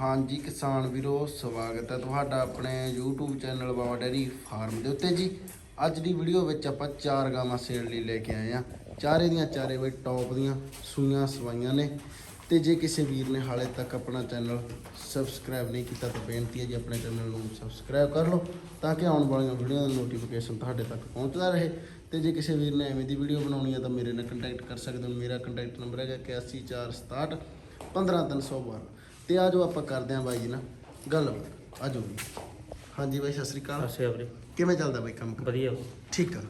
ਹਾਂਜੀ ਕਿਸਾਨ ਵੀਰੋ, ਸਵਾਗਤ ਹੈ ਤੁਹਾਡਾ ਆਪਣੇ YouTube channel Baba dairy farm ਦੇ ਉੱਤੇ ਜੀ। ਅੱਜ ਦੀ ਵੀਡੀਓ ਵਿੱਚ ਆਪਾਂ ਚਾਰ ਗਾਵਾਂ ਸੇਲ ਲਈ ਲੈ ਕੇ ਆਏ ਆ ਚਾਰੇ ਦੀਆਂ ਚਾਰੇ ਬਈ ਟੌਪ ਦੀਆਂ ਸੂਈਆਂ ਸਵਾਈਆਂ ਨੇ। ਤੇ ਜੇ ਕਿਸੇ ਵੀਰ ਨੇ ਹਾਲੇ ਤੱਕ ਆਪਣਾ ਚੈਨਲ ਸਬਸਕ੍ਰਾਈਬ ਨਹੀਂ ਕੀਤਾ ਤਾਂ ਬੇਨਤੀ ਹੈ ਜੀ ਆਪਣੇ ਚੈਨਲ ਨੂੰ ਸਬਸਕ੍ਰਾਈਬ ਕਰ ਲਓ ਤਾਂ ਕਿ ਆਉਣ ਵਾਲੀਆਂ ਵੀਡੀਓ ਦਾ ਨੋਟੀਫਿਕੇਸ਼ਨ ਤੁਹਾਡੇ ਤੱਕ ਪਹੁੰਚਦਾ ਰਹੇ। ਤੇ ਜੇ ਕਿਸੇ ਵੀਰ ਨੇ ਐਵੇਂ ਦੀ ਵੀਡੀਓ ਬਣਾਉਣੀ ਹੈ ਤਾਂ ਮੇਰੇ ਨਾਲ ਕੰਟੈਕਟ ਕਰ ਸਕਦੇ ਹੋ। ਮੇਰਾ ਕੰਟੈਕਟ ਨੰਬਰ ਹੈਗਾ 8146 15312 ਤੇ ਆ ਜੋ ਆਪਾਂ ਕਰਦੇ ਆਂ ਬਾਈ ਜੀ ਨਾਲ ਗੱਲਬਾਤ ਆਜੋ ਜੀ। ਹਾਂਜੀ ਬਾਈ ਸਤਿ ਸ੍ਰੀ ਅਕਾਲ। ਅੱਛਾ ਵੀਰੇ। ਕਿਵੇਂ ਚੱਲਦਾ ਬਾਈ ਕੰਮ? ਵਧੀਆ ਠੀਕ ਆ।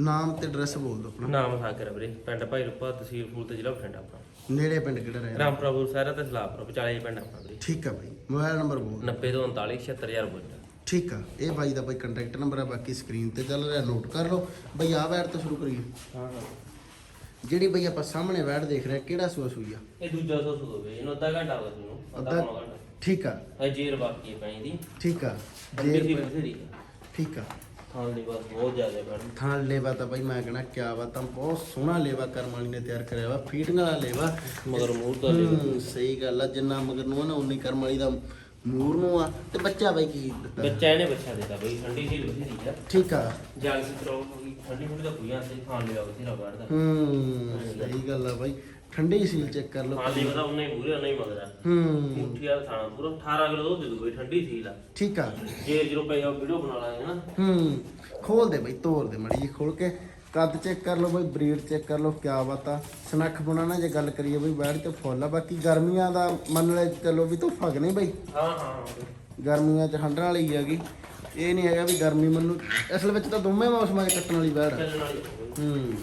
ਨਾਮ ਤੇ ਐਡਰੈਸ ਬੋਲ ਦਿਓ ਆਪਣਾ। ਨਾਮ ਸਾਗਰ ਵੀਰੇ। ਪਿੰਡ ਭਾਈ ਰੂਪਾ ਤਹਿਸੀਲ ਫੂਲ ਤੇ ਜ਼ਿਲ੍ਹਾ ਬਠਿੰਡਾ ਆਪਣਾ। ਨੇੜੇ ਪਿੰਡ ਕਿਹੜਾ ਰਹਿ ਰਾਮਪੁਰਾ ਸਾਰਾ ਤੇ ਸਲਾਹਪੁਰ ਵਿਚਾਲੇ ਪਿੰਡ ਆਪਣਾ ਵੀਰੇ। ਠੀਕ ਆ ਬਾਈ। ਮੋਬਾਈਲ ਨੰਬਰ ਬੋਲ 90 ਤੋਂ 39 76000 ਬੋਲ ਠੀਕ ਆ। ਇਹ ਬਾਈ ਦਾ ਬਾਈ ਕੰਟੈਕਟ ਨੰਬਰ ਆ ਬਾਕੀ ਸਕਰੀਨ ਤੇ ਚੱਲ ਰਿਹਾ ਨੋਟ ਕਰ ਲਓ। ਬਈ ਆ ਵੈਰ ਤੋਂ ਸ਼ੁਰੂ ਕਰੀਏ। ਹਾਂ। ਜਿਹੜੀ ਬਈ ਆਪਾਂ ਸਾਹਮਣੇ ਵੈੜ ਦੇਖ ਰਹੇ ਕਿਹੜਾ ਸੂਆ ਸੂਈ ਆ? ਇਹ ਦੂਜਾ ਸੌ ਸੌ ਵੀਰੇ ਇਹਨੂੰ ਅੱਧਾ ਘੰਟਾ ਹੋ ਗਿਆ ਤੁਹਾਨੂੰ ਅੱਧਾ ਅੱਧਾ ਪੌਣਾ ਘੰਟਾ। ਠੀਕ ਆ। ਇਹ ਜੇਰ ਬਾਕੀ ਹੈ ਪੈਣੀ ਦੀ ਠੀਕ ਆ। ਸੀ ਜੇ ਬਥੇਰੀ ਠੀਕ ਆ। ਥਾਂ ਦੀ ਬਸ ਬਹੁਤ ਜ਼ਿਆਦਾ ਪੈਣ ਥਾਂ ਲੇਵਾ ਤਾਂ ਬਾਈ ਮੈਂ ਕਹਣਾ ਕਿਆ ਬਾਤ ਆ ਬਹੁਤ ਸੋਹਣਾ ਲੇਵਾ ਕਰਮ ਵਾਲੀ ਨੇ ਤਿਆਰ ਕਰਿਆ ਵਾ ਫੀਟਿੰਗ ਵਾਲਾ ਲੇਵਾ। ਮਗਰ ਮੂਰ ਦਾ ਦੇ ਹੂੰ, ਸਹੀ ਗੱਲ ਆ ਜਿੰਨਾ ਮਗਰ ਨੂੰ ਆ ਨਾ ਉਨੀ ਕਰਮ ਵਾਲੀ ਦਾ ਮੂਰ ਨੂੰ ਆ। ਤੇ ਬੱਚਾ ਬਾਈ ਕੀ ਦਿੱਤਾ? ਬੱਚਾ ਇਹਨੇ ਬੱਚਾ ਦਿੱਤਾ ਬਈ ਠੰਡੀ ਸੀ ਬਥੇਰੀ ਠੀਕ ਆ। ਜਾਲ ਸੀ ਠੰਡੀ ਠੰਡੀ ਦਾ ਕੋਈ ਆਂਦੇ ਖਾਣ ਲਿਆ ਬਥੇਰਾ ਬਾੜਦਾ ਹੂੰ ਸਹੀ ਗੱਲ ਆ ਬਾਈ। ਠੰਡੀ ਸੀਲ ਚੈੱਕ ਕਰ ਲਓ। ਖਾਣ ਲਈ ਪਤਾ ਉਹਨੇ ਪੂਰੇ ਉਹਨੇ ਹੀ ਮਗਰਾ ਹੂੰ। ਮੁੱਠੀ ਵਾਲਾ ਖਾਣਾ ਪੂਰਾ 18 ਕਿਲੋ ਦੁੱਧ ਦੇ ਦੂਗੀ ਠੰਡੀ ਸੀ ਲਾ ਠੀਕ ਆ। ਜੇ ਜਦੋਂ ਪਈ ਆ ਵੀਡੀਓ ਬਣਾ ਲਾਂਗੇ ਨਾ। ਹੂੰ ਖੋਲ ਦੇ ਬਾਈ ਤੋੜ ਦੇ ਮੜੀ ਜੀ ਖੋਲ ਕੇ। ਕੱਦ ਚੈੱਕ ਕਰ ਲਓ ਬਾਈ ਬਰੀਡ ਚੈੱਕ ਕਰ ਲਓ ਕਿਆ ਬਾਤ ਆ। ਸਨੱਖ ਬੁਣਾ ਨਾ ਜੇ ਗੱਲ ਕਰੀਏ ਬਈ ਬੈੜ ਤੇ ਫੁੱਲ ਆ। ਬਾਕੀ ਗਰਮੀਆਂ ਦਾ ਮੰਨ ਲੈ ਚਲੋ ਵੀ ਧੁੱਪ ਫਗ ਨਹੀਂ ਬਾਈ? ਹਾਂ ਹਾਂ। ਗਰਮੀਆਂ ਚ ਹੰਡਣ ਵਾਲੀ ਹੈਗੀ। ਇਹ ਨਹੀਂ ਹੈਗਾ ਵੀ ਗਰਮੀ ਮੈਨੂੰ ਅਸਲ ਵਿੱਚ ਤਾਂ ਦੋਵੇਂ ਮੌਸਮਾਂ 'ਚ ਕੱਟਣ ਵਾਲੀ ਬੈੜ ਆ। ਚੱਲਣ ਵਾਲੀ ਹੂੰ।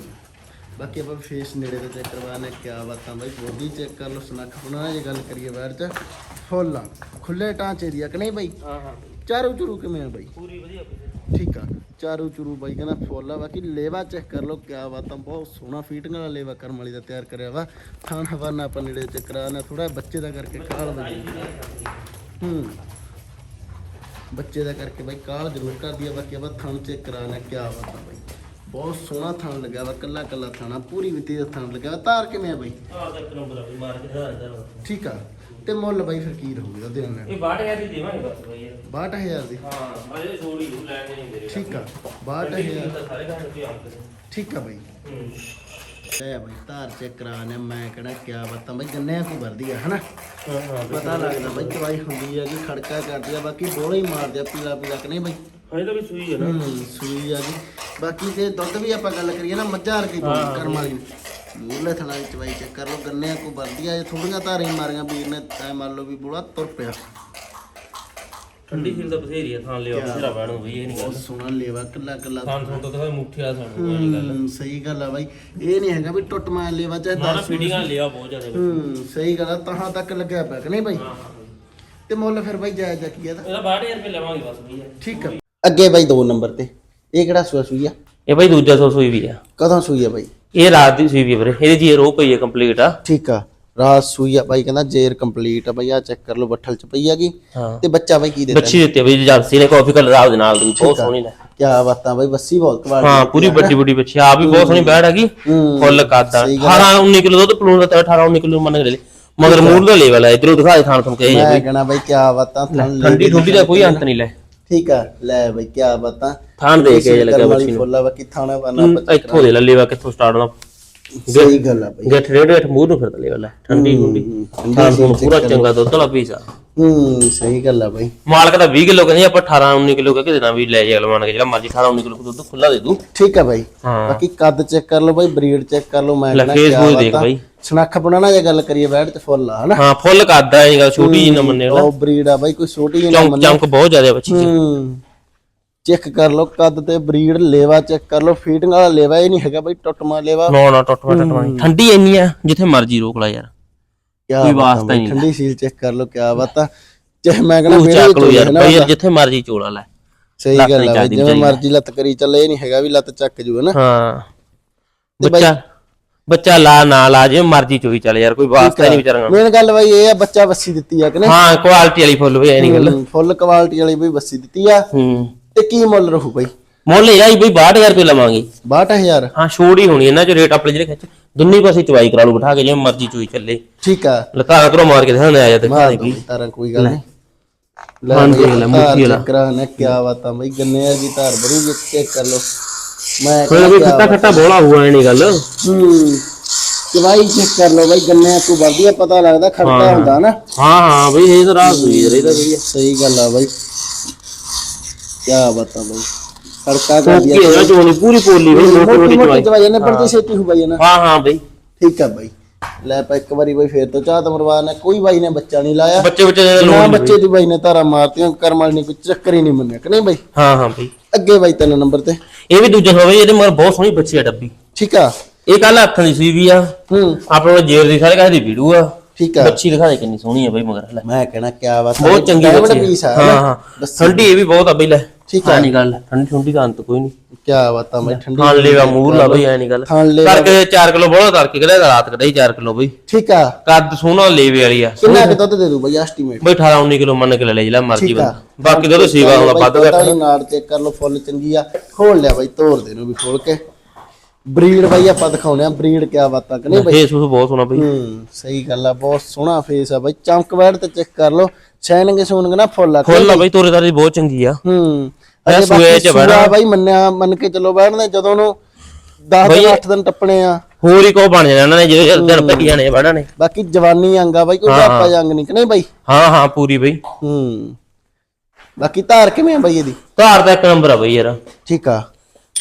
ਬਾਕੀ ਆਪਾਂ ਫੇਸ ਨੇੜੇ ਤੇ ਚੈੱਕ ਕਰਵਾਣਾ ਕਿਆ ਬਾਤਾਂ ਬਾਈ ਬੋਡੀ ਚੈੱਕ ਕਰ ਲਓ ਸਨੱਖ ਬੁਣਾ ਜੇ ਗੱਲ ਕਰੀਏ ਬੈੜ ਚ। ਫੁੱਲ ਆ ਖੁੱਲੇ ਟਾਂਚੇ ਦੀ ਆ ਕਿ ਨਹੀਂ ਬਾਈ? ਹਾਂ ਹਾਂ। ਚਾਰੂ ਚੁਰੂ ਕਿਵੇਂ ਆ ਬਾਈ? ਪੂਰੀ ਵਧੀਆ ਠੀਕ ਆ ਚਾਰੂ ਚੁਰੂ ਬਾਈ ਕਹਿੰਦਾ ਫੁੱਲ ਆ। ਬਾਕੀ ਲੇਵਾ ਚੈੱਕ ਕਰ ਲਓ ਕਿਆ ਬਾਤਾਂ ਬਹੁਤ ਸੋਹਣਾ ਫੀਟਿੰਗ ਵਾਲਾ ਲੇਵਾ ਕਰਮ ਵਾਲੀ ਦਾ ਤਿਆਰ ਕਰਿਆ ਵਾ। ਥਾਣ ਹਵਾਨਾ ਆਪਾਂ ਨੇੜੇ ਚੈੱਕ ਕਰਾਣਾ ਥੋੜਾ ਬੱਚੇ ਦਾ ਕਰਕੇ ਕਾਲ ਵਜੀ ਹੂੰ। ਬੱਚੇ ਦਾ ਕਰਕੇ ਬਾਈ ਕਾਲ ਜ਼ਰੂਰ ਕਰਦੀ ਆ ਬਾਕੀ ਆਪਾਂ ਥਣ ਚੈੱਕ ਕਰਾਣਾ ਕਿਆ ਬਾਤਾਂ ਬਾਈ। ਬਹੁਤ ਸੋਹਣਾ ਥਣ ਲੱਗਾ ਵਾ ਕੱਲਾ ਕੱਲਾ ਥਾਣਾ ਪੂਰੀ ਮਿੱਟੀ ਦਾ ਥਣ ਲੱਗਾ ਵਾ। ਤਾਰ ਕਿਵੇਂ ਆ ਬਾਈ? ਆਹ ਤਾਂ ਇੱਕ ਨੰਬਰ ਆ ਵੀ ਮਾਰ ਕੇ ਦਿਖਾ ਦਿੰਦਾ ਠੀਕ ਆ ਤੇ ਮੁੱਲ ਬਾਈ ਫਿਰ ਕੀ ਰਹੂਗਾ ਉਹਦੇ ਨਾਲ? ਇਹ 62000 ਦੀ ਦੇਵਾਂਗੇ ਬਸ ਬਈ ਯਾਰ 62000 ਦੀ? ਹਾਂ ਅਜੇ ਛੋੜੀ ਨੂੰ ਲੈਣੇ ਨਹੀਂ ਮੇਰੇ ਠੀਕ ਆ ਠੰਡੀ 62000 ਤਾਂ ਸਾਰੇ ਘੰਟੇ ਤੇ ਆਉਂਦੇ ਠੀਕ ਆ ਬਾਈ। ਹੂੰ। ਲੈ ਬਾਈ ਧਾਰ ਚੈੱਕ ਕਰਾਣੇ ਮੈਂ ਕਿਹੜਾ ਕਿਆ ਬਾਤਾਂ ਬਾਈ ਗੰਨਿਆਂ ਕੀ ਵਰਦੀ ਆ ਹਨਾ? ਪਤਾ ਲੱਗਦਾ ਬਾਈ ਦਵਾਈ ਹੁੰਦੀ ਆ ਕਿ ਖੜਕਾ ਕਰਦੀ ਆ ਬਾਕੀ ਬੋਲੇ ਹੀ ਮਾਰਦੇ ਆ ਪੀਲਾ ਪੀਲਾ ਕਿ ਨਹੀਂ ਬਾਈ? ਤਾਂ ਵੀ ਸੂਈ ਹੈ ਨਾ। ਸੂਈ ਆ ਜੀ। ਬਾਕੀ ਤੇ ਦੁੱਧ ਵੀ ਆਪਾਂ ਗੱਲ ਕਰੀਏ ਨਾ ਮੱਝਾਂ ਵਰਗੀ ਕਰਮ ਵਾਲੀ। ਮੂਲੇ ਥਣਾ ਵਿੱਚ ਬਾਈ ਚੈੱਕ ਕਰ ਲਓ ਗੰਨਿਆਂ ਕੋ ਵਰਦੀ ਆ ਥੋੜੀਆਂ ਧਾਰਾਂ ਮਾਰੀਆਂ ਵੀਰ ਨੇ ਐ ਮੰਨ ਲਓ ਵੀ ਬੋਲਾ ਤੁਰ ਪਿਆ। ਠੰਡੀ ਫੀਲ ਦਾ ਬਥੇਰੀ ਆ ਥਾਂ ਲਿਆ ਬਥੇਰਾ ਬੈਣੂ ਬਈ ਇਹ ਨਹੀਂ ਬਹੁਤ ਸੋਹਣਾ ਲੇਵਾ ਕੱਲਾ ਕੱਲਾ ਥਾਂ ਥਾਂ ਤੋਂ ਤਾਂ ਮੁੱਠੀ ਆ ਸਾਨੂੰ ਇਹ ਨਹੀਂ ਗੱਲ ਹੂੰ, ਸਹੀ ਗੱਲ ਆ ਬਾਈ। ਇਹ ਨਹੀਂ ਹੈਗਾ ਵੀ ਟੁੱਟ ਮਾਰ ਲੇਵਾ ਚਾਹੇ 10 ਫੀਡਿੰਗਾਂ ਲਿਆ ਬਹੁਤ ਜ਼ਿਆਦਾ। ਹੂੰ ਸਹੀ ਗੱਲ ਆ ਤਹਾਂ ਤੱਕ ਲੱਗਿਆ ਪਿਆ ਕਿ ਨਹੀਂ ਬਾਈ? ਹਾਂ ਹਾਂ। ਬਈ। ਤੇ ਮੁੱਲ ਫਿਰ ਬਾਈ ਜਾਇਜ਼ ਜਾ ਕੀ ਆ ਇਹਦਾ? 62000 ਰੁਪਏ ਲਵਾਂਗੇ ਬਸ ਯਾਰ ਠੀਕ ਆ। ਅੱਗੇ ਬਾਈ ਦੋ ਨੰਬਰ ਤੇ। ਇਹ ਕਿਹੜਾ ਸੂਆ ਸੂਈ ਆ? ਇਹ ਬਈ ਦੂਜਾ ਸੌ ਸੂਈ ਵੀ ਆ। ਕਦੋਂ ਸੂਈ ਆ ਬਾਈ? ਇਹ ਰਾਤ ਦੀ ਸੂਈ ਵੀ ਆ ਵੀਰੇ। ਇਹਦੇ ਜੀ ਰੋ ਪਈ ਕੰਪਲੀਟ ਆ। ਠੀਕ ਆ। ਰਾਤ ਸੂਈ ਆ ਬਾਈ ਕਹਿੰਦਾ ਜੇਰ ਕੰਪਲੀਟ ਆ ਬਾਈ ਆ ਚੈੱਕ ਕਰ ਲਓ ਬੱਠਲ ਚ ਪਈ ਹੈਗੀ। ਹਾਂ। ਤੇ ਬੱਚਾ ਬਾਈ ਕੀ ਦੇਦਾ? ਬੱਚੀ ਦਿੱਤੀ ਆ ਬਈ ਏਜੰਸੀ ਨੇ ਕਾਫੀ ਕਲਰ ਆਪ ਦੇ ਨਾਲ ਦੀ ਬਹੁਤ ਸੋਹਣੀ ਲੈ। ਕਿਆ ਬਾਤਾਂ ਬਾਈ ਬੱਸੀ ਬਹੁਤ ਕਵਾਲ ਹਾਂ ਪੂਰੀ ਵੱਡੀ ਵੱਡੀ ਬੱਚੀ ਆ ਵੀ ਬਹੁਤ ਸੋਹਣੀ ਬੈੜ ਹੈਗੀ ਹੂੰ। ਫੁੱਲ ਕਾਦਾ ਸਹੀ 18 19 ਕਿਲੋ ਦੁੱਧ ਪਲੂਣ ਦਾ 18 19 ਕਿਲੋ ਮੰਨ ਕੇ ਲੈ। ਮਗਰ ਮੂਰ ਦਾ ਲੈਵਲ ਹੈ ਇਧਰੋਂ ਦਿਖਾ ਦੇ ਥਾਣ ਤੁਹਾਨੂੰ ਕਹੇ ਮੈਂ ਕਹਣਾ ਬਾਈ ਕਿਆ ਬਾਤਾਂ ਲੈ ਠੰਡੀ ਠੁੰਡੀ ਦਾ ਕੋਈ ਅੰਤ ਨਹੀਂ ਲੈ। ਠੀਕ ਆ ਲੈ ਬਾਈ ਕਿਆ ਬਾਤਾਂ। ਥਾਣ ਦੇ ਕੇ ਲੱਗਾ ਬੱਚੀ ਨੂੰ। ਫੁੱਲਾ ਬਾਕੀ ਥਾਣਾ ਹੂੰ, ਇੱਥੋਂ ਦੇ ਲੱਲੇਵਾ ਕਿੱਥੋਂ ਸਟਾਰਟ ਹੋਣਾ। ਸਹੀ ਗੱਲ ਆ ਬਾਈ। ਗੱਠ ਰੇਡ ਗੱਠ ਮੂਰ ਨੂੰ ਫਿਰਦਾ ਲੈਵਲ ਹੈ ਠੰਡੀ ਠੁੰਡੀ ਥਾਣ ਤੁਹਾਨੂੰ ਪੂਰਾ ਚੰਗਾ ਦੁੱਧ ਵਾਲਾ ਪੀਸ ਆ ਹੂੰ ਸਹੀ ਗੱਲ ਆ ਬਾਈ। ਮਾਲਕ ਦਾ 20 ਕਿਲੋ ਕਹਿੰਦੇ ਆਪਾਂ 18 19 ਕਿਲੋ ਕਹਿ ਕੇ ਦੇਣਾ ਵੀ ਲੈ ਜਾ ਲਵਾਣ ਕੇ ਜਿਹੜਾ ਮਰਜ਼ੀ 18 19 ਕਿਲੋ ਦੁੱਧ ਖੁੱਲਾ ਦੇ ਦੂ। ਠੀਕ ਆ ਬਾਈ। ਹਾਂ। ਬਾਕੀ ਕੱਦ ਚੈੱਕ ਕਰ ਲਓ ਬਾਈ ਬਰੀਡ ਚੈੱਕ ਕਰ ਲਓ ਮੈਂ ਕਹਿੰਦਾ ਫੇਸ ਕਿਆ ਫੂਸ ਦੇਖ ਬਾਤਾਂ। ਬਾਈ। ਸਨੱਖ ਬਣਾਣਾ ਜੇ ਗੱਲ ਕਰੀਏ ਬੈਠ ਤੇ ਫੁੱਲ ਆ ਹਨਾ? ਹਾਂ ਫੁੱਲ ਕਰਦਾ ਇਹ ਗੱਲ ਛੋਟੀ ਜੀ ਨਾ ਮੰਨੇ ਉਹ ਬਰੀਡ ਆ ਬਾਈ ਕੋਈ ਛੋਟੀ ਜਿਹੀ ਨਾ ਚੌਂਕ ਮੰਨੇ। ਚੌਂਕ ਬਹੁਤ ਜ਼ਿਆਦਾ ਬੱਚੀ ਚ। ਹੂੰ। ਚੈੱਕ ਕਰ ਲਓ ਕੱਦ ਤੇ ਬਰੀਡ ਲੇਵਾ ਚੈੱਕ ਕਰ ਲਓ ਫੀਡਿੰਗ ਵਾਲਾ ਲੇਵਾ ਇਹ ਨਹੀਂ ਹੈਗਾ ਬਾਈ ਟੁੱਟਮਾ ਲੇਵਾ। ਨੋ ਨਾ ਟੁੱਟਵਾ ਟੁੱਟਵਾ ਨੀ। ਠੰਡੀ ਇੰਨੀ ਆ ਜਿੱਥੇ ਮਰਜ਼ੀ ਰੋਕ ਲੈ ਯਾਰ। ਕਿਆ ਕੋਈ ਬਾਤਾਂ ਵਾਸਤਾ ਬਾਈ, ਨਹੀਂ। ਠੰਡੀ ਸੀਲ ਚੈੱਕ ਕਰ ਲਓ ਕਿਆ ਬਾਤਾਂ। ਚਾਹੇ ਮੈਂ ਕਹਿੰਦਾ ਤੂੰ ਮੇਰੇ ਚੱਕ ਲੋ ਯਾਰ ਨਾ ਬਈ ਯਾਰ ਜਿੱਥੇ ਮਰਜ਼ੀ ਚੋਲਾ ਲੈ। ਸਹੀ ਲੱਤ ਗੱਲ ਨਹੀਂ ਆ ਬਾਈ ਜਿਵੇਂ ਵਿਚਾਰੀ ਮਰਜ਼ੀ ਲੱਤ ਕਰੀ ਚੱਲੇ ਇਹ ਨਹੀਂ ਹੈਗਾ ਵੀ ਲੱਤ ਚੱਕ ਜੂ ਹਨਾ ਹਾਂ। ਤੇ ਬਾਈ- ਬੱਚਾ ਬੱਚਾ ਲਾ ਨਾ ਲਾ ਜਿਵੇਂ ਮਰਜ਼ੀ ਚੋਈ ਚੱਲ ਯਾਰ ਕੋਈ ਵਾਸਤਾ ਨਹੀਂ ਵਿਚਾਰਾਂ ਮੇਨ ਗੱਲ ਬਾਈ ਇਹ ਆ ਬੱਚਾ ਵੱਸੀ ਦਿੱਤੀ ਆ ਕਿ ਨਹੀਂ? ਹਾਂ ਕੁਆਲਿਟੀ ਵਾਲੀ ਫੁੱਲ ਵੀ ਐ ਨਹੀਂ ਗੱਲ। ਫੁੱਲ ਕੁਆਲਿਟੀ ਵਾਲੀ ਬਈ ਵੱਸੀ ਦਿੱਤੀ ਆ। ਹੂੰ। ਤੇ ਕੀ ਮੁੱਲ ਰਹੂ ਬਾਈ? ਮੁੱਲ ਇਹ ਆਈ ਬਈ 62000 ਰੁਪਏ ਲਵਾਂਗੇ। 62000 ਹਾਂ ਛੋੜ ਹੀ ਹੋਣੀ ਇਹਨਾਂ ਚ ਰੇਟ ਆਪਣੇ ਜਿਹੜੇ ਖਿੱਚ ਦੁੰਨੀ ਪਾਸੇ ਚਵਾਈ ਕਰਾ ਲੂ ਬਿਠਾ ਕੇ ਜਿਵੇਂ ਮਰਜ਼ੀ ਚੋਈ ਚੱਲੇ। ਠੀਕ ਆ। ਲਤਾਰਾ ਕਰੋ ਮਾਰ ਕੇ ਦਿਖਾਣੇ ਆ ਜਾ ਦਿਖਾ ਦੇ ਬਈ ਤਾਰਾਂ ਕੋਈ ਗੱਲ ਨਹੀਂ। ਲੈ ਬਈ, ਲੈ, ਮੁੱਠੀ ਵਾਲਾ। ਚੱਕਰਾਂ ਨੇ ਕਿਆ ਬਾਤਾਂ ਬਈ ਗੰਨੇ ਦੀ ਧਾਰ ਬਰੂਗੀ ਚੈੱਕ ਕਰ ਲਓ। ਮੈਂ ਕੋਈ ਵੀ ਖੱਟਾ ਖੱਟਾ ਬੋਲਾ ਐ ਨਹੀਂ ਗੱਲ। ਹੂੰ ਚਵਾਈ ਚੈੱਕ ਕਰ ਲਓ ਬਈ ਗੰਨੇ ਤੋਂ ਵਧੀਆ ਪਤਾ ਲੱਗਦਾ ਖੜਕਾ ਹੁੰਦਾ ਨਾ। ਹਾਂ ਹਾਂ ਬਈ ਇਹ ਤਾਂ ਰਾਤ ਹੋਈ ਇਹਦਾ ਬਈ ਸਹੀ ਗੱਲ ਆ ਬਈ। ਬਈ। ਖੜਕਾ ਕਰ ਕੀ ਹੈ ਚੋਣੀ ਪੂਰੀ ਪੋਲੀ ਬਈ ਮੋਟੀ ਮੋਟੀ ਮੋਟੀ ਮੋਟੀ ਚਵਾਈ ਚਵਾਈ ਨੇ ਪਰਦੀ ਛੇਤੀ ਹੋ ਬਈ ਨਾ ਹਾਂ ਹਾਂ ਬਈ। ਠੀਕ ਆ ਬਈ। ਲੈ ਪਾ ਇੱਕ ਵਾਰੀ ਬਈ ਫੇਰ ਤੋਂ ਚਾਹ ਤਮਰਵਾ ਨੇ ਕੋਈ ਬਾਈ ਨੇ ਬੱਚਾ ਨਹੀਂ ਲਾਇਆ। ਬੱਚੇ ਬੱਚੇ ਦੇ ਨਾ ਲੋੜ ਬੱਚੇ ਦੀ ਬਾਈ ਨੇ ਧਾਰਾ ਮਾਰਤੀਆਂ ਕਰਮ ਵਾਲੀ ਨੇ ਕੋਈ ਚੱਕਰ ਹੀ ਨਹੀਂ ਮੰਨਿਆ ਕਿ ਨਹੀਂ ਬਾਈ? ਹਾਂ ਹਾਂ ਬਈ। ਅੱਗੇ ਬਾਈ ਤਿੰਨ ਨੰਬਰ ਤੇ। ਇਹ ਵੀ ਦੂਜਾ ਹੋਵੇ ਇਹਦੇ ਮਗਰ ਬਹੁਤ ਸੋਹਣੀ ਬੱਚੀ ਆ ਡੱਬੀ। ਠੀਕ ਆ। ਇਹ ਕੱਲ ਹੱਥਾਂ ਦੀ ਸੂਈ ਵੀ ਆ। ਹੂੰ। ਆਪਣੇ ਕੋਲ ਜੇਰ ਦੀ ਸਾਰੇ ਕਾਹੇ ਦੀ ਵੀਡੀਓ ਆ। ਠੀਕ ਆ। ਬੱਚੀ ਦਿਖਾ ਦੇ ਕਿੰਨੀ ਸੋਹਣੀ ਆ ਬਈ ਮਗਰ ਲੈ। ਮੈਂ ਕਹਿਣਾ ਕਿਆ ਬਾਤ ਬਹੁਤ ਚੰਗੀ ਬੱਚੀ ਹਾਂ ਹਾਂ ਠੰਡੀ ਇਹ ਵੀ ਬਹੁਤ ਆ ਬਈ ਲੈ। ਠੀਕ ਹਾਂ। ਨਹੀਂ ਗੱਲ ਠੰਡੀ ਠੰਡੀ ਦਾ ਅੰਤ ਕੋਈ ਨਹੀਂ ਕਿਆ ਬਾਤਾਂ ਬਾਈ ਠੰਡੀ ਖਾਣ ਲੇਵਾ ਮੂਰ ਲਾ ਬਈ ਐ ਨਹੀਂ ਗੱਲ। ਖਾਣ ਲੇਵਾ ਕਰਕੇ 4 ਕਿਲੋ ਬੋਲਾ ਕਰਕੇ ਕਦੇ ਰਾਤ ਕਦੇ 4 ਕਿਲੋ ਬਈ। ਠੀਕ ਆ। ਕੱਦ ਸੋਹਣਾ ਲੇਵੇ ਵਾਲੀ ਆ। ਕਿੰਨਾ ਕੁ ਦੁੱਧ ਦੇ ਦੂ ਬਾਈ ਐਸਟੀਮੇਟ ਬਈ 18 19 ਕਿਲੋ ਮੰਨ ਕੇ ਲੈ ਲੈ ਜਿਹੜਾ ਮਰਜ਼ੀ ਆ। ਬੰਦਾ। ਬਾਕੀ ਤਾਂ ਸੇਵਾ ਹੋਣਾ ਵੱਧ ਨਹੀਂ ਨਾੜ ਚੈੱਕ ਕਰ ਲਓ ਫੁੱਲ ਚੰਗੀ ਆ। ਖੋਲ ਲਿਆ ਬਾਈ ਤੋੜ ਦੇ ਨੂੰ ਵੀ ਖੋਲ ਕੇ। ਬਰੀਡ ਬਾਈ ਆਪਾਂ ਦਿਖਾਉਣੇ ਆ ਬਰੀਡ ਕਿਆ ਬਾਤਾਂ ਕਿ ਨਹੀਂ ਬਾਈ? ਫੇਸ ਉਸ ਬਹੁਤ ਸੋਹਣਾ ਬਈ। ਹੂੰ ਸਹੀ ਗੱਲ ਆ ਬਹੁਤ ਸੋਹਣਾ ਫੇਸ ਆ ਬਾਈ। ਚਮਕ ਬੈਠ ਤੇ ਚੈੱਕ ਕਰ ਲਓ ਸ਼ਾਈਨਿੰਗ ਸੂਨਿੰਗ ਨਾ ਫੁੱਲ ਆ ਫੁੱਲ ਆ ਬਈ ਤੋਰੇ ਤਾਰੇ ਬਹੁਤ ਚੰਗੀ ਆ। ਹੂੰ ਅਜੇ ਸੂਏ ਬਾਕੀ ਚ ਸੂਆ। ਬਾਈ ਮੰਨਿਆ ਮੰਨ ਕੇ ਚੱਲੋ ਬੈਠਦੇ ਜਦੋਂ ਨੂੰ 10 ਦਿਨ 8 ਦਿਨ ਟੱਪਣੇ ਆ। ਹੋਰ ਹੀ ਕੋ ਬਣ ਜਾਣਾ ਇਹਨਾਂ ਨੇ ਜਿਹੜੇ ਦਿਨ ਪਈ ਜਾਣੇ ਵੜਾਂ ਨੇ। ਬਾਕੀ ਜਵਾਨੀ ਅੰਗਾ ਬਾਈ ਕੋਈ ਆਪਾਂ ਜੰਗ ਨਹੀਂ ਕਿ ਨਹੀਂ ਬਾਈ? ਹਾਂ ਹਾਂ ਪੂਰੀ ਬਈ। ਹੂੰ। ਬਾਕੀ ਧਾਰ ਕਿਵੇਂ ਆ ਬਾਈ ਇਹਦੀ? ਧਾਰ ਦਾ ਇੱਕ ਨੰਬਰ ਆ ਬਈ ਯਾਰ। ਠੀਕ ਆ।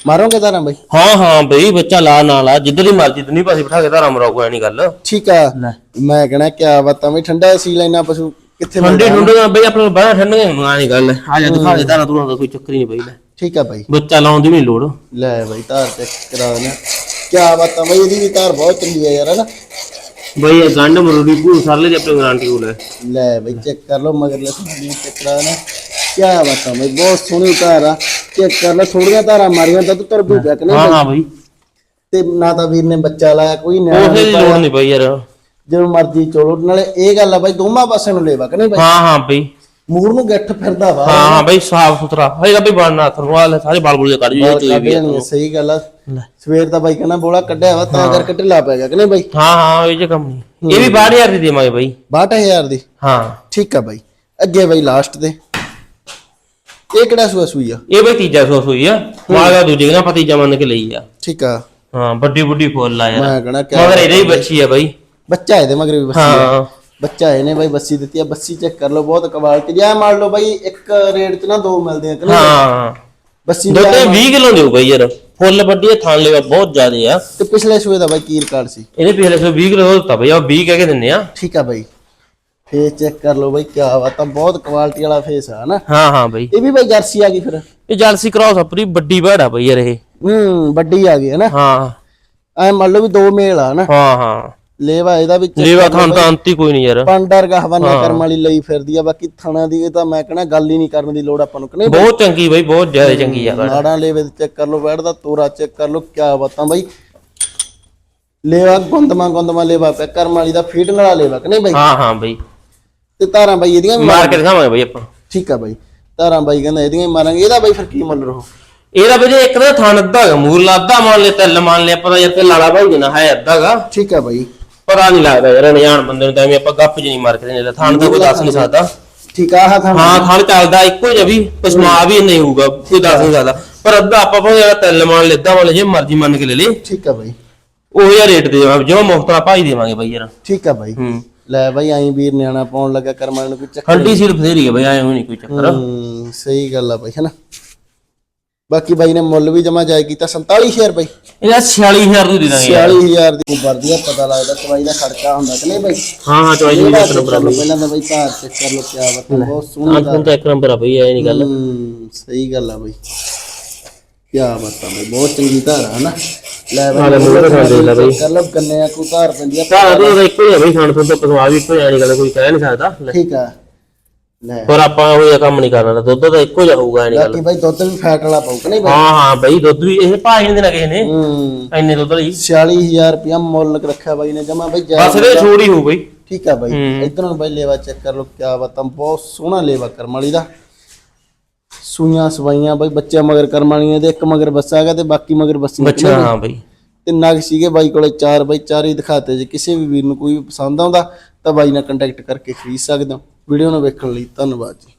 ਮਾਰੋਗੇ ਧਾਰਾਂ ਬਾਈ? ਹਾਂ ਹਾਂ ਬਈ ਬੱਚਾ ਲਾ ਨਾ ਲਾ ਜਿੱਧਰ ਦੀ ਮਰਜ਼ੀ ਦੁਨੀ ਪਾਸੇ ਬਿਠਾ ਕੇ ਧਾਰਾ ਮਰਾਉ ਕੋਈ ਨਹੀਂ ਗੱਲ। ਠੀਕ ਆ। ਲੈ। ਮੈਂ ਕਹਣਾ ਕਿਆ ਬਾਤਾਂ ਵੀ ਠੰਡਾ ਸੀ ਲੈਣਾ ਪਸ਼ੂ ਕਿੱਥੇ ਠੰਡੇ ਠੰਡੇ ਨਾਲ ਬਈ ਆਪਣੇ ਬੜਾ ਠੰਡੇ ਨਾ ਨਹੀਂ ਗੱਲ। ਆ ਜਾ ਦਿਖਾ ਦੇ ਧਾਰਾ ਤੁਰਾਂ ਦਾ ਕੋਈ ਚੱਕਰ ਹੀ ਨਹੀਂ ਬਈ। ਲੈ। ਠੀਕ ਆ ਬਾਈ। ਬੱਚਾ ਲਾਉਣ ਦੀ ਵੀ ਲੋੜ। ਲੈ ਬਾਈ ਧਾਰ ਚੈੱਕ ਕਰਾ ਦੇਣਾ ਕਿਆ ਬਾਤਾਂ ਬਾਈ ਇਹਦੀ ਵੀ ਧਾਰ ਬਹੁਤ ਚੰਗੀ ਆ ਯਾਰ ਹਨਾ ਬਈ ਇਹ ਗੰਢ ਮਰੂਦੀ ਭੂ ਸਰਲੇ ਦੀ ਆਪਣੀ ਗਾਰੰਟੀ ਕੋਲ। ਹੈ ਲੈ ਬਈ ਚੈੱਕ ਕਰ ਲਓ ਮਗਰਲੇ ਸੁਣੀ ਚੈੱਕ ਕਰਾ ਦੇਣਾ ਕਿਆ ਬਾਤਾਂ ਬਾਈ ਬਹੁਤ ਸੋਹਣੀ ਧਾਰ ਆ। ਚੈੱਕ ਕਰ ਥੋੜੀਆਂ ਧਾਰਾਂ ਮਾਰੀਆਂ ਤਾਂ ਤਰ ਵੀ ਪਿਆ ਕਿ ਨਹੀਂ? ਹਾਂ ਹਾਂ ਬਈ। ਤੇ ਨਾ ਤਾਂ ਵੀਰ ਨੇ ਬੱਚਾ ਲਾਇਆ ਕੋਈ ਨਿਆਣਾ ਉਸੇ ਦੀ ਲੋੜ ਨਹੀਂ ਬਈ ਯਾਰ। ਜਦੋਂ ਮਰਜ਼ੀ ਚੋਲੋ ਨਾਲੇ ਇਹ ਗੱਲ ਆ ਬਾਈ ਦੋਵਾਂ ਪਾਸੇ ਨੂੰ ਲੈਵਾ ਕਿ ਨਹੀਂ ਬਾਈ? ਹਾਂ ਹਾਂ ਬਈ। ਮੂਰ ਨੂੰ ਗੱਠ ਫਿਰਦਾ ਵਾ। ਹਾਂ ਹਾਂ ਬਈ ਸਾਫ਼ ਸੁਥਰਾ। ਹੈਗਾ ਬਈ ਬਣਨਾ ਥਰਵਾਲ ਸਾਰੇ ਬਾਲ ਬੁਲ ਕੱਢ ਜੋ ਚੋਈ ਵੀ। ਆ। ਸਹੀ ਗੱਲ ਆ। ਲੈ। ਸਵੇਰ ਦਾ ਬਾਈ ਕਹਿੰਦਾ ਬੋਲਾ ਕੱਢਿਆ ਵਾ ਤਾਂ ਕਰਕੇ ਢਿੱਲਾ ਪੈ ਗਿਆ ਕਿ ਨਹੀਂ ਬਾਈ? ਹਾਂ ਹਾਂ ਇਹ ਜੇ ਕੰਮ ਨਹੀਂ। ਇਹ ਵੀ 62000 ਦੀ ਦੇਵਾਂਗੇ ਬਈ। 62000 ਦੀ? ਹਾਂ। ਠੀਕ ਆ ਬਾਈ। ਅੱਗੇ ਬਾਈ ਲਾਸਟ ਤੇ ਇਹ ਕਿਹੜਾ ਸੂਆ ਸੂਈ ਆ? ਇਹ ਬਈ ਤੀਜਾ ਸੋਸ ਹੋਈ ਆ। ਮਾਗਾ ਦੂਜੇ ਨਾ ਪਤੀਜਾ ਮੰਨ ਕੇ ਲਈ ਆ। ਠੀਕ ਆ। ਹਾਂ ਵੱਡੀ ਵੱਡੀ ਫੁੱਲ ਆ ਯਾਰ। ਮੈਂ ਕਹਣਾ ਮਗਰ ਇਹਦੇ ਹੀ ਬੱਚੀ ਆ ਬਈ। ਬੱਚਾ ਇਹਦੇ ਮਗਰ ਵੀ ਬੱਸੀ ਆ। ਹਾਂ। ਬੱਚਾ ਇਹਨੇ ਬਾਈ ਬੱਸੀ ਦਿੱਤੀ ਆ। ਬੱਸੀ ਚੈੱਕ ਕਰ ਲਓ ਬਹੁਤ ਕਵਾਲਟੀ ਜੇ ਮੰਨ ਲਓ ਬਾਈ ਇੱਕ ਰੇਟ 'ਚ ਨਾ ਦੋ ਮਿਲਦੇ ਆ ਕਿ ਨਹੀਂ? ਹਾਂ। ਬੱਸੀ ਦਾ 20 ਕਿਲੋ ਦਿਓ ਬਈ ਯਾਰ। ਫੁੱਲ ਵੱਡੀ ਆ ਥਾਂ ਲੈਵਾ ਬਹੁਤ ਜ਼ਿਆਦੇ ਆ। ਤੇ ਪਿਛਲੇ ਸੂਏ ਦਾ ਬਾਈ ਕੀ ਰਿਕਾਰਡ ਸੀ? ਇਹਨੇ ਪਿਛਲੇ ਸੋ 20 ਕਿਲੋ ਦਿੱਤਾ ਬਈ। ਆ 20 ਕਹਿ ਕੇ ਦਿੰਨੇ ਆ। ਠੀਕ ਆ ਬਾਈ। ਫੇਸ ਚੈੱਕ ਕਰ ਲਓ ਬਾਈ ਕਿਆ ਬਾਤ ਆ ਬਹੁਤ ਕੁਆਲਿਟੀ ਵਾਲਾ ਫੇਸ ਆ ਨਾ। ਹਾਂ ਹਾਂ ਬਈ। ਇਹ ਵੀ ਬਾਈ ਜਰਸੀ ਆ ਗਈ ਫਿਰ। ਇਹ ਜਲਸੀ ਕਰਾਉ ਸਪਰੀ ਵੱਡੀ ਭੈੜ ਆ ਬਈ ਯਾਰ ਇਹ। ਹੂੰ ਵੱਡੀ ਆ ਗਈ ਹੈ ਨਾ। ਹਾਂ। ਐ ਮੰਨ ਲਓ ਵੀ ਦੋ ਮੇਲ ਆ ਨਾ। ਹਾਂ ਹਾਂ। ਲੇਵਾ ਇਹਦਾ ਵੀ ਲੇਵਾ ਥਾਂ ਤਾਂ ਅੰਤੀ ਕੋਈ ਨਹੀਂ ਯਾਰ। ਪੰਡਰ ਗਹਵਾਨਾ ਕਰਮ ਵਾਲੀ ਲਈ ਫਿਰਦੀ ਆ ਬਾਕੀ ਥਣਾ ਦੀ ਇਹ ਤਾਂ ਮੈਂ ਕਹਣਾ ਗੱਲ ਹੀ ਨਹੀਂ ਕਰਨ ਦੀ ਲੋੜ ਆਪਾਂ ਨੂੰ ਕਿ ਨਹੀਂ ਬਹੁਤ ਚੰਗੀ ਬਈ ਬਹੁਤ ਜ਼ਿਆਦਾ ਚੰਗੀ ਆ ਨਾੜਾਂ ਲੇਵੇ ਤੇ ਚੈੱਕ ਕਰ ਲਓ ਬੈਠਦਾ ਤੋਰਾ ਚੈੱਕ ਕਰ ਲਓ ਕਿਆ ਬਾਤਾਂ ਬਾਈ। ਲੇਵਾ ਗੁੰਦਮਾ ਗੁੰਦਮਾ ਲੇਵਾ ਪਿਆ ਕਰਮ ਵਾਲੀ ਦਾ ਫੀਡਿੰਗ ਵਾਲਾ ਲੇਵਾ ਕਿ ਨਹੀਂ ਬਾਈ? ਹਾਂ ਹਾਂ ਬਈ। ਤੇ ਤਾਰਾਂ ਬਾਈ ਇਹਦੀਆਂ ਵੀ ਮਾਰ ਕੇ ਦਿਖਾਵਾਂਗੇ ਬਈ ਆਪਾਂ। ਠੀਕ ਆ ਬਾਈ। ਤਾਰਾਂ ਬਾਈ ਕਹਿੰਦਾ ਇਹਦੀਆਂ ਵੀ ਮਾਰਾਂਗੇ। ਇਹਦਾ ਬਾਈ ਫਿਰ ਕੀ ਮੁੱਲ ਰਹੋ? ਇਹਦਾ ਬਈ ਇੱਕ ਦਾ ਥਾਂ ਅੱਧਾ ਹੈਗਾ ਮੂਰਲਾ ਅੱਧਾ ਮੰਨ ਲਿਆ ਤਿੱਲ ਮੰਨ ਲਿਆ ਪਤਾ ਯਾਰ ਤੇ ਲਾਲਾ ਭਾਈ ਦੇਣਾ ਹੈ ਅੱਧਾਗਾ ਠੀਕ ਆ ਬਾਈ। ਪਤਾ ਨਹੀਂ ਲੱਗਦਾ ਯਾਰ ਅਣਜਾਣ ਬੰਦੇ ਨੂੰ ਤਾਂ ਐਵੇਂ ਆਪਾਂ ਗੱਪ 'ਚ ਨਹੀਂ ਮਾਰ ਕੇ ਦਿੰਦੇ ਥਾਂ ਤਾਂ ਕੋਈ ਦੱਸ ਨਹੀਂ ਸਕਦਾ। ਠੀਕ ਆ ਥਾਂ ਹਾਂ ਥਾਂ ਚੱਲਦਾ ਇੱਕੋ ਜਿਹਾ ਵੀ ਪਸਮਾ ਵੀ ਨਹੀਂ ਹੋਊਗਾ ਕੋਈ ਦੱਸ ਨਹੀਂ ਸਕਦਾ। ਪਰ ਅੱਧਾ ਆਪਾਂ ਭਾਵੇਂ ਜਿਹੜਾ ਤਿੱਲ ਮੰਨ ਅੱਧਾ ਮੰਨ ਲਿਆ ਜੇ ਮਰਜ਼ੀ ਮੰਨ ਕੇ ਲੈ ਲੇ ਠੀਕ ਆ ਬਾਈ। ਉਹ ਯਾਰ ਰੇਟ ਦੇ ਦੇਵਾਂਗੇ ਜਿਵੇਂ ਮੁਫਤਲਾ ਭਾਈ ਦੇਵਾਂਗੇ ਬਈ ਯਾਰ। ਠੀਕ ਆ ਬਾਈ। ਹੂੰ। ਲੈ ਬਾਈ ਆਈ ਵੀਰ ਨਿਆਣਾ ਪਾਉਣ ਲੱਗਾ ਕਰਮਾਂ ਨੂੰ ਕੋਈ ਚੱਕਰ ਹੰਡੀ ਸੀਲ ਫੇਰੀ ਹੈ ਬਈ ਐਵੇਂ ਨਹੀਂ ਕੋਈ ਚੱਕਰ। ਹੂੰ ਸਹੀ ਗੱਲ ਆ ਬਾਈ ਹੈਨਾ? ਬਾਕੀ ਬਾਈ ਨੇ ਮੁੱਲ ਵੀ ਜਮਾ ਜਾਇ ਕੀਤਾ 47000 ਬਾਈ। ਇਹਦਾ 46000 ਦੀ ਦੇ ਦਾਂਗੇ ਯਾਰ। 46000 ਦੀ ਵਰਦੀ ਆ ਪਤਾ ਲੱਗਦਾ ਚਵਾਈ ਦਾ ਖੜਕਾ ਹੁੰਦਾ ਕਿ ਨਹੀਂ ਬਾਈ? ਹਾਂ ਹਾਂ ਚੋਈ ਇਹਦਾ ਇੱਕ ਨੰਬਰ ਪਹਿਲਾਂ ਤਾਂ ਬਾਈ ਧਾਰ ਚੈੱਕ ਕਰ ਲਓ ਕਿਆ ਬਤਾ ਬਹੁਤ ਸੋਹਣਾ ਅੱਜ ਤਾਂ ਇੱਕ ਨੰਬਰ ਆ ਬਈ ਐ ਨਹੀਂ ਗੱਲ। ਹੂੰ ਸਹੀ ਗੱਲ ਆ ਬਾਈ। ਕਿਆ ਬਤਾ ਬਾਈ ਬਹੁਤ ਚੰਗੀ ਧਾਰ ਆ ਹਨਾ? ਲੈ ਨਾਲੇ ਮੂੰਹ ਤਾਂ ਖਾਂਦੇ ਲੈ ਬਾਈ। ਕਰ ਲਓ ਕੰਨੇ ਆ ਕੋਈ ਧਾਰ ਪੈਂਦੀ ਆ ਘਰ ਤੋਂ ਤਾਂ ਇੱਕੋ ਹੀ ਆ ਬਈ ਖਾਣ ਤੋਂ ਤਾਂ ਪਸਮਾ ਵੀ ਇੱਕੋ ਹੀ ਆ ਨਹੀਂ ਗੱਲ ਕੋਈ ਕਹਿ ਨਹੀਂ ਸਕਦਾ। ਲੈ। ਠੀਕ ਆ ਲੈ। ਪਰ ਆਪਾਂ ਉਹ ਜਿਹਾ ਕੰਮ ਨਹੀਂ ਕਰਨਾ ਦੁੱਧ ਤਾਂ ਇੱਕੋ ਜਿਹਾ ਹੋਊਗਾ ਐ ਨਹੀਂ ਗੱਲ ਬਾਕੀ ਬਾਈ ਦੁੱਧ ਵੀ ਫੈਟ ਵਾਲਾ ਪਾਉ ਕਿ ਨਹੀਂ ਬਾਈ? ਹਾਂ ਹਾਂ ਬਈ ਦੁੱਧ ਵੀ ਇਹ ਭਾਈ ਨਹੀਂ ਦੇਣਾ ਕਿਸੇ ਨੇ। ਹੂੰ। ਇੰਨੇ ਦੁੱਧ ਲਈ 46000 ਰੁਪਇਆ ਮੁੱਲ ਰੱਖਿਆ ਬਾਈ ਨੇ ਜਮਾ ਬਾਈ ਜੈ ਬਸ ਇਹਦੇ ਛੋੜ ਹੀ ਹੋਊ ਬਈ। ਠੀਕ ਆ ਬਾਈ। ਹੂੰ। ਇਧਰੋਂ ਬਾਈ ਲੇਵਾ ਚੈੱਕ ਕਰ ਲਓ ਕਿਆ ਬਾਤਾਂ ਬਹੁਤ ਸੋਹਣਾ ਲੇਵਾ ਕਰਮ ਵਾਲੀ ਦਾ। ਸੂਈਆਂ ਸਵਾਈਆਂ ਬਾਈ ਬੱਚਾ ਮਗਰ ਕਰਮ ਵਾਲੀਆਂ ਦੇ ਇੱਕ ਮਗਰ ਬੱਸਾ ਹੈਗਾ ਤੇ ਬਾਕੀ ਮਗਰ ਬੱਸੀ ਬੱਚਾ ਹਾਂ ਬਈ। ਤੇ ਨਗ ਸੀਗੇ ਬਾਈ ਕੋਲੇ ਚਾਰ ਬਾਈ ਚਾਰ ਹੀ ਦਿਖਾਤੇ ਜੇ ਕਿਸੇ ਵੀ ਵੀਰ ਨੂੰ ਕੋਈ ਵੀ ਪਸੰਦ ਆਉਂਦਾ ਤਾਂ ਬਾਈ ਨਾਲ ਕੰਟੈਕਟ ਕਰਕੇ ਖਰੀਦ ਸਕਦੇ ਹੋ। ਵੀਡੀਓ ਨੂੰ ਵੇਖਣ ਲਈ ਧੰਨਵਾਦ ਜੀ।